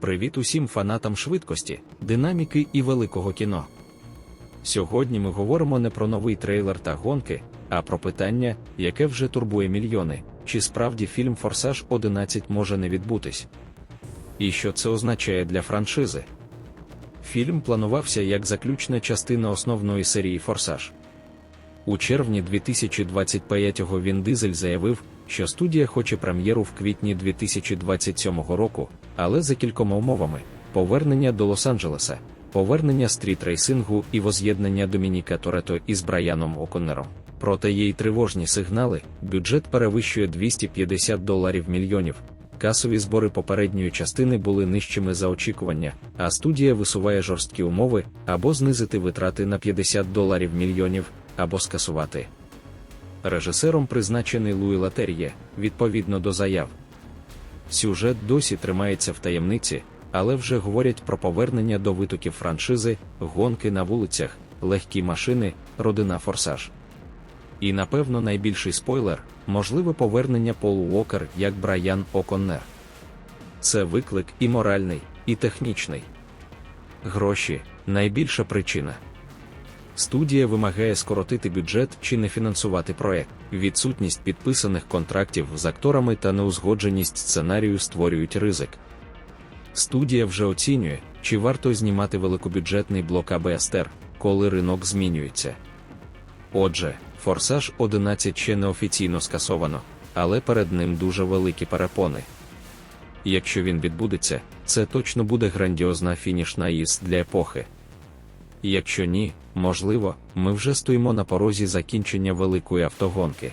Привіт усім фанатам швидкості, динаміки і великого кіно. Сьогодні ми говоримо не про новий трейлер та гонки, а про питання, яке вже турбує мільйони: чи справді фільм Форсаж 11 може не відбутись? І що це означає для франшизи? Фільм планувався як заключна частина основної серії Форсаж. У червні 2025-го Він Дизель заявив, що студія хоче прем'єру в квітні 2027 року, але за кількома умовами: повернення до Лос-Анджелеса, повернення стрітрейсингу і воз'єднання Домініка Торетто із Брайаном Оконнером. Проте й тривожні сигнали, бюджет перевищує 250 доларів мільйонів. Касові збори попередньої частини були нижчими за очікування, а студія висуває жорсткі умови або знизити витрати на 50 доларів мільйонів, або скасувати. Режисером призначений Луї Латер'є, відповідно до заяв. Сюжет досі тримається в таємниці, але вже говорять про повернення до витоків франшизи, гонки на вулицях, легкі машини, родина форсаж. І напевно найбільший спойлер можливе повернення Полу Уокер як Брайан Оконнер. Це виклик і моральний, і технічний. Гроші найбільша причина. Студія вимагає скоротити бюджет чи не фінансувати проект. Відсутність підписаних контрактів з акторами та неузгодженість сценарію створюють ризик. Студія вже оцінює, чи варто знімати великобюджетний блок АБСТР, коли ринок змінюється. Отже, Форсаж 11 ще не офіційно скасовано, але перед ним дуже великі перепони. Якщо він відбудеться, це точно буде грандіозна фінішна із для епохи. Якщо ні, можливо, ми вже стоїмо на порозі закінчення великої автогонки.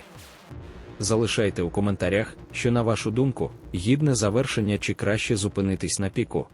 Залишайте у коментарях, що на вашу думку, гідне завершення чи краще зупинитись на піку.